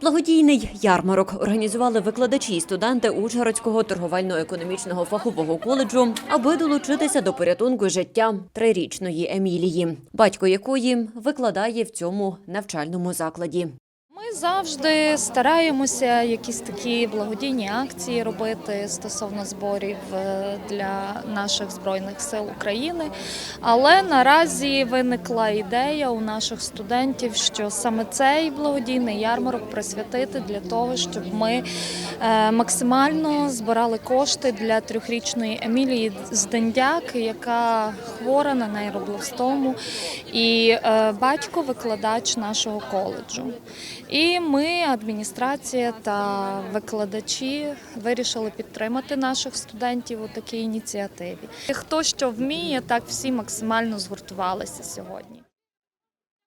Благодійний ярмарок організували викладачі і студенти Ужгородського торговельно-економічного фахового коледжу, аби долучитися до порятунку життя трирічної Емілії, батько якої викладає в цьому навчальному закладі. Ми завжди стараємося якісь такі благодійні акції робити стосовно зборів е, для наших збройних сил України. Але наразі виникла ідея у наших студентів, що саме цей благодійний ярмарок присвятити для того, щоб ми е, максимально збирали кошти для трьохрічної Емілії з Дендяк, яка хвора на нейробластому, і е, батько викладач нашого коледжу. І ми, адміністрація та викладачі, вирішили підтримати наших студентів у такій ініціативі. І Хто що вміє, так всі максимально згуртувалися сьогодні.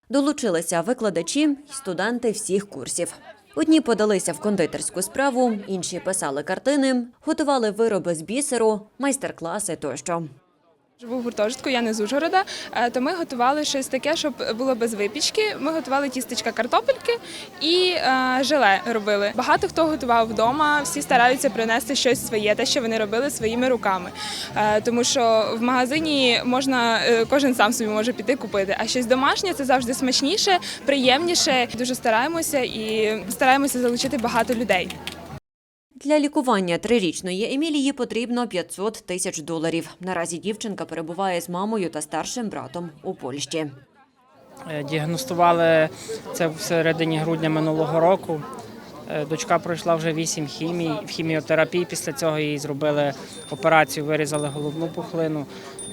Долучилися викладачі й студенти всіх курсів. Одні подалися в кондитерську справу, інші писали картини, готували вироби з бісеру, майстер-класи тощо. Живу в гуртожитку, я не з Ужгорода, е, то ми готували щось таке, щоб було без випічки. Ми готували тістечка картопельки і е, желе робили. Багато хто готував вдома, всі стараються принести щось своє, те, що вони робили своїми руками. Е, тому що в магазині можна кожен сам собі може піти купити. А щось домашнє це завжди смачніше, приємніше. Дуже стараємося і стараємося залучити багато людей. Для лікування трирічної Емілії потрібно 500 тисяч доларів. Наразі дівчинка перебуває з мамою та старшим братом у Польщі. Е, Діагностували це в середині грудня минулого року. Е, Дочка пройшла вже вісім хімій, в хіміотерапії. Після цього їй зробили операцію, вирізали головну пухлину.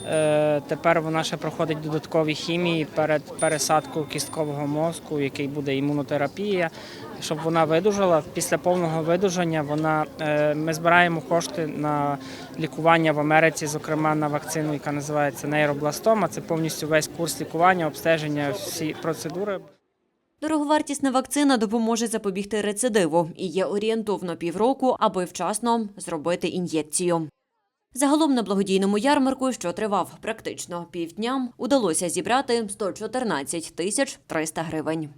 Е, Тепер вона ще проходить додаткові хімії перед пересадкою кісткового мозку, який буде імунотерапія, щоб вона видужала. Після повного видужання вона е, ми збираємо кошти на лікування в Америці, зокрема на вакцину, яка називається нейробластома. Це повністю весь курс лікування, обстеження, всі процедури. Дороговартісна вакцина допоможе запобігти рецидиву і є орієнтовно півроку, аби вчасно зробити ін'єкцію. Загалом на благодійному ярмарку, що тривав практично півдня, удалося зібрати 114 тисяч 300 гривень.